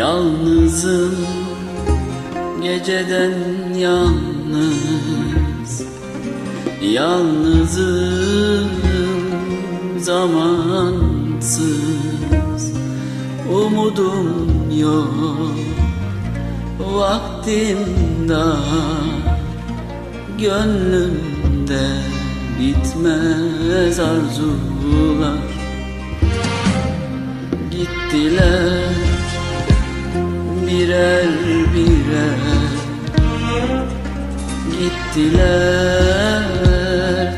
Yalnızım geceden yalnız. Yalnızım zamansız. Umudum yok Vaktim dar. Gönlümde bitmez arzular. Gittiler birer birer Gittiler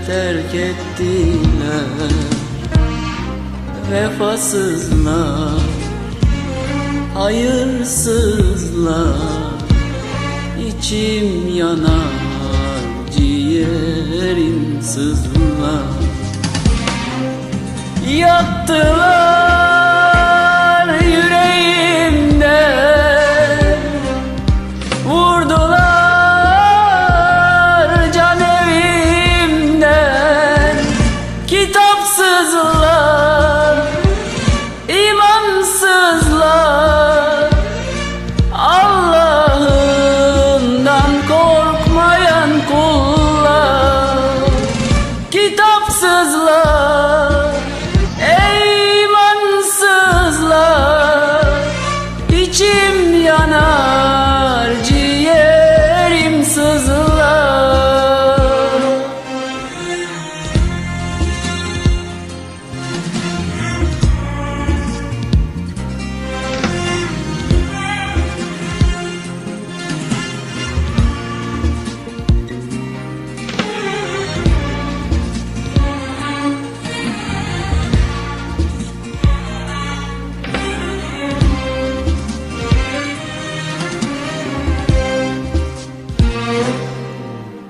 terk ettiler. Vefasızlar hayırsızlar İçim yanar ciğerim sızlar. Yaktılar Kitapsızlar. imansızlar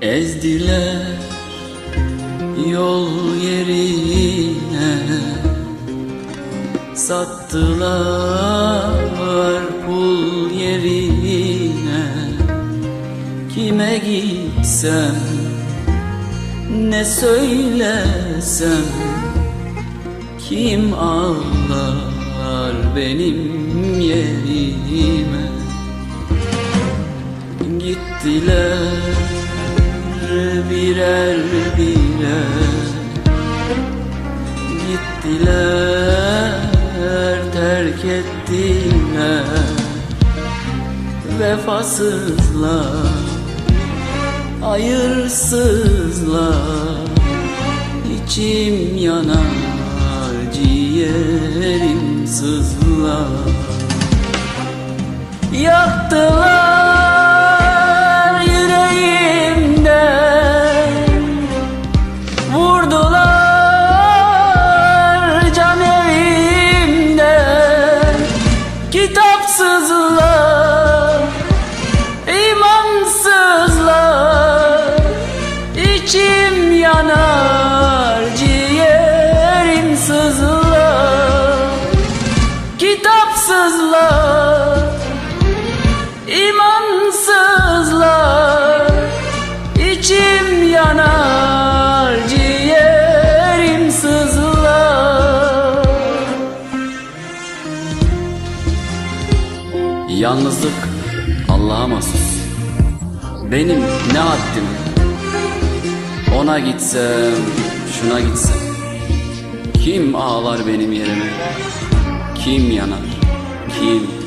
Ezdiler yol yerine. Sattılar pul yerine. Kime gitsem ne söylesem? Kim ağlar benim yerime? Gittiler birer birer Gittiler terk ettiler. Vefasızlar hayırsızlar İçim yanar ciğerim sızlar. Yaktılar Kitapsızlar Yalnızlık Allah'a mahsus. Benim ne haddim? Ona gitsem şuna gitsem. Kim ağlar benim yerime? Kim yanar? Kim